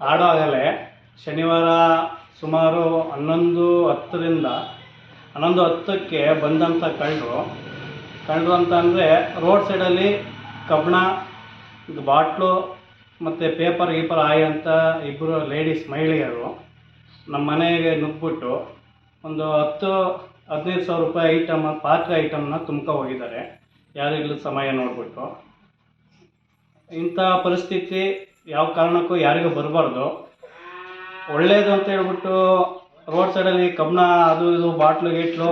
ಆಡೋಗಲೇ ಶನಿವಾರ ಸುಮಾರು ಹನ್ನೊಂದು ಹತ್ತರಿಂದ ಹನ್ನೊಂದು ಹತ್ತಕ್ಕೆ ಬಂದಂಥ ಕಳ್ಳರು. ಕಳ್ಳರು ಅಂತ ಅಂದರೆ ರೋಡ್ ಸೈಡಲ್ಲಿ ಕಬ್ಬಣ ಬಾಟ್ಲು ಮತ್ತು ಪೇಪರ್ ಗೀಪರ್ ಆಯಿ ಇಬ್ಬರು ಲೇಡೀಸ್ ಮಹಿಳೆಯರು ನಮ್ಮ ಮನೆಗೆ ನುಗ್ಬಿಟ್ಟು ಒಂದು ಹತ್ತು, ಹದಿನೈದು ಸಾವಿರ ರೂಪಾಯಿ ಐಟಮ್ ಪಾತ್ರೆ ಐಟಮ್ನ ತುಂಬ್ಕೊ ಹೋಗಿದ್ದಾರೆ. ಯಾರಿಗಲೂ ಸಮಯ ನೋಡಿಬಿಟ್ಟು. ಇಂಥ ಪರಿಸ್ಥಿತಿ ಯಾವ ಕಾರಣಕ್ಕೂ ಯಾರಿಗೂ ಬರಬಾರ್ದು. ಒಳ್ಳೆಯದು ಅಂತ ಹೇಳ್ಬಿಟ್ಟು ರೋಡ್ ಸೈಡಲ್ಲಿ ಕಬ್ಬಣ, ಅದು ಇದು, ಬಾಟ್ಲು, ಗೀಟ್ಲು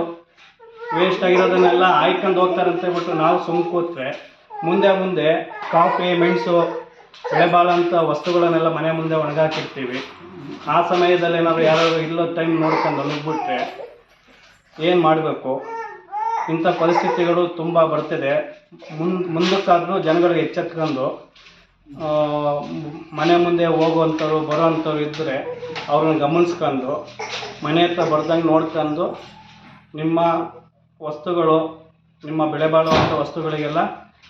ವೇಸ್ಟ್ ಆಗಿರೋದನ್ನೆಲ್ಲ ಆಯ್ಕೊಂಡು ಹೋಗ್ತಾರೆ ಅಂತ ಹೇಳ್ಬಿಟ್ಟು ನಾವು ಸುಮ್ಮ ಕೂತ್ರೆ, ಮುಂದೆ ಮುಂದೆ ಕಾಫಿ, ಮೆಣಸು ಬೆಳೆಬಾಳಂಥ ವಸ್ತುಗಳನ್ನೆಲ್ಲ ಮನೆ ಮುಂದೆ ಒಣಗಾಕಿರ್ತೀವಿ. ಆ ಸಮಯದಲ್ಲಿ ಏನಾದರೂ ಯಾರಾದರೂ ಇಲ್ಲೋ ಟೈಮ್ ನೋಡ್ಕೊಂಡು ನುಗ್ಬಿಟ್ರೆ ಏನು ಮಾಡಬೇಕು? ಇಂಥ ಪರಿಸ್ಥಿತಿಗಳು ತುಂಬ ಬರ್ತಿದೆ. ಮುಂದೆ, ಮುಂದಕ್ಕಾದರೂ ಜನಗಳಿಗೆ ಎಚ್ಚೆತ್ಕೊಂಡು ಮನೆ ಮುಂದೆ ಹೋಗುವಂಥವ್ರು, ಬರೋವಂಥವ್ರು ಇದ್ದರೆ ಅವ್ರನ್ನ ಗಮನಿಸ್ಕೊಂಡು, ಮನೆ ಹತ್ರ ಬರ್ದಂಗೆ ನೋಡ್ಕೊಂಡು ನಿಮ್ಮ ವಸ್ತುಗಳು, ನಿಮ್ಮ ಬೆಲೆ ಬಾಳುವಂಥ ವಸ್ತುಗಳಿಗೆಲ್ಲ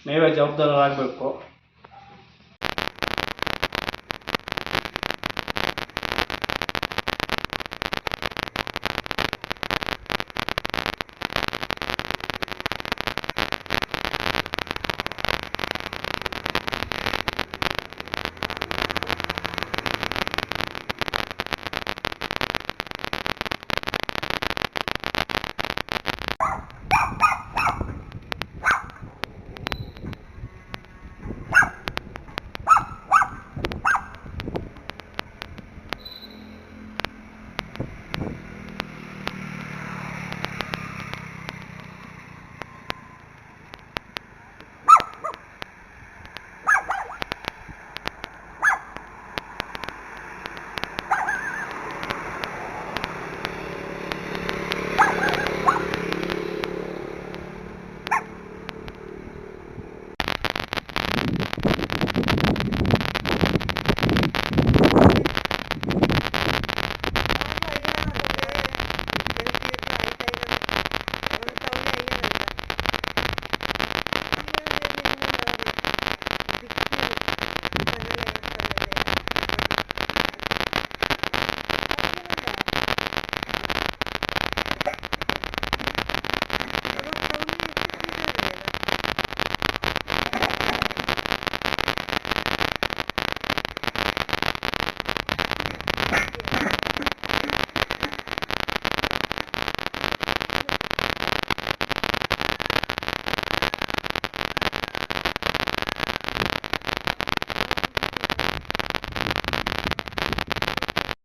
ನೀವೇ ಜವಾಬ್ದಾರರಾಗಬೇಕು.